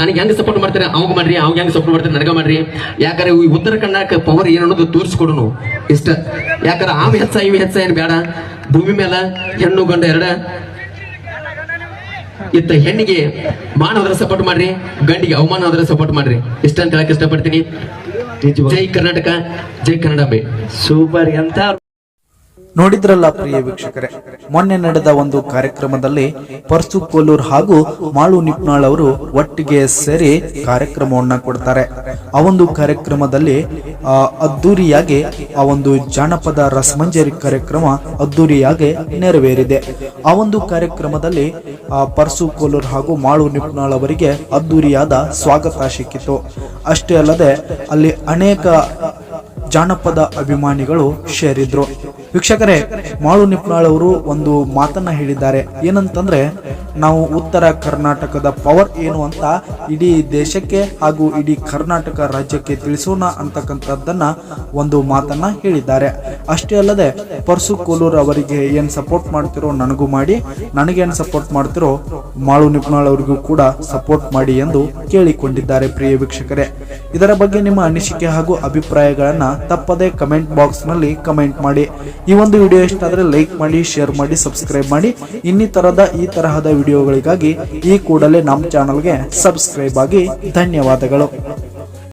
ನನಗೆ ಹೆಂಗ್ ಸಪೋರ್ಟ್ ಮಾಡ್ತಾರೆ? ಅವಾಗ ಮಾಡ್ರಿ ಅವಾಗ ಹೆಂಗ್ ಸಪೋರ್ಟ್ ಮಾಡ್ತಾರೆ? ನನಗ ಮಾಡ್ರಿ. ಯಾಕಂದ್ರೆ ಈ ಉತ್ತರ ಕನ್ನಡಕ್ಕೆ ಪವರ್ ಏನು ಅನ್ನೋದು ನಾವು. ಇಷ್ಟ. ಯಾಕಂದ್ರೆ ಆಮ್ ಹೆಚ್ಚ ಇವ್ ಹೆಚ್ಚ ಏನು ಬೇಡ. ಭೂಮಿ ಮೇಲೆ ಹೆಣ್ಣು ಗಂಡ ಎರಡ. ಇತ್ತ ಹೆಣ್ಣಿಗೆ ಮಾನ ಹೋದ್ರೆ ಸಪೋರ್ಟ್ ಮಾಡ್ರಿ ಗಂಡಿಗೆ ಅವಮಾನ ಹೋದ್ರೆ ಸಪೋರ್ಟ್ ಮಾಡ್ರಿ. ಇಷ್ಟ ಅಂತ ಹೇಳಕ್ ಇಷ್ಟಪಡ್ತೀನಿ. ಜೈ ಕರ್ನಾಟಕ ಜೈ ಕನ್ನಡ ಬೈ. ಸೂಪರ್. ಎಂತ ನೋಡಿದ್ರಲ್ಲ ಪ್ರಿಯ ವೀಕ್ಷಕರೇ, ಮೊನ್ನೆ ನಡೆದ ಒಂದು ಕಾರ್ಯಕ್ರಮದಲ್ಲಿ ಪರ್ಸು ಕೋಲೂರ್ ಹಾಗೂ ಮಾಳು ನಿಪ್ನಾಳ್ ಅವರು ಒಟ್ಟಿಗೆ ಸೇರಿ ಕಾರ್ಯಕ್ರಮವನ್ನ ಕೊಡ್ತಾರೆ. ಆ ಒಂದು ಕಾರ್ಯಕ್ರಮದಲ್ಲಿ ಅದ್ದೂರಿಯಾಗಿ ಆ ಒಂದು ಜಾನಪದ ರಸಮಂಜರಿ ಕಾರ್ಯಕ್ರಮ ಅದ್ದೂರಿಯಾಗಿ ನೆರವೇರಿದೆ. ಆ ಒಂದು ಕಾರ್ಯಕ್ರಮದಲ್ಲಿ ಪರ್ಸು ಕೋಲೂರ್ ಹಾಗೂ ಮಾಳು ನಿಪ್ನಾಳ್ ಅವರಿಗೆ ಅದ್ದೂರಿಯಾದ ಸ್ವಾಗತ ಸಿಕ್ಕಿತು. ಅಷ್ಟೇ ಅಲ್ಲದೆ, ಅಲ್ಲಿ ಅನೇಕ ಜಾನಪದ ಅಭಿಮಾನಿಗಳು ಸೇರಿದ್ರು ವೀಕ್ಷಕರೇ, ಮಾಳು ನಿಪ್ನಾಳ್ ಅವರು ಒಂದು ಮಾತನ್ನ ಹೇಳಿದ್ದಾರೆ. ಏನಂತಂದ್ರೆ, ನಾವು ಉತ್ತರ ಕರ್ನಾಟಕದ ಪವರ್ ಏನು ಅಂತ ಇಡೀ ದೇಶಕ್ಕೆ ಹಾಗೂ ಇಡೀ ಕರ್ನಾಟಕ ರಾಜ್ಯಕ್ಕೆ ತಿಳಿಸೋಣ ಅಂತಕ್ಕಂಥದ್ದನ್ನ ಒಂದು ಮಾತನ್ನ ಹೇಳಿದ್ದಾರೆ. ಅಷ್ಟೇ ಅಲ್ಲದೆ, ಪರ್ಸು ಕೋಲೂರ್ ಅವರಿಗೆ ಏನ್ ಸಪೋರ್ಟ್ ಮಾಡ್ತಿರೋ ನನಗೂ ಮಾಡಿ ನನಗೇನು ಸಪೋರ್ಟ್ ಮಾಡ್ತಿರೋ ಮಾಳು ನಿಪ್ನಾಳ್ ಅವರಿಗೂ ಕೂಡ ಸಪೋರ್ಟ್ ಮಾಡಿ ಎಂದು ಕೇಳಿಕೊಂಡಿದ್ದಾರೆ ಪ್ರಿಯ ವೀಕ್ಷಕರೇ. ಇದರ ಬಗ್ಗೆ ನಿಮ್ಮ ಅನಿಸಿಕೆ ಹಾಗೂ ಅಭಿಪ್ರಾಯಗಳನ್ನ ತಪ್ಪದೆ ಕಮೆಂಟ್ ಬಾಕ್ಸ್ನಲ್ಲಿ ಕಮೆಂಟ್ ಮಾಡಿ. ಈ ಒಂದು ವಿಡಿಯೋ ಇಷ್ಟ ಆದ್ರೆ ಲೈಕ್ ಮಾಡಿ ಶೇರ್ ಮಾಡಿ ಸಬ್ಸ್ಕ್ರೈಬ್ ಮಾಡಿ. ಇನ್ನಿತರದ ಈ ತರಹದ ವಿಡಿಯೋಗಳಿಗಾಗಿ ಈ ಕೂಡಲೇ ನಮ್ಮ ಚಾನಲ್ಗೆ ಸಬ್ಸ್ಕ್ರೈಬ್ ಆಗಿ. ಧನ್ಯವಾದಗಳು.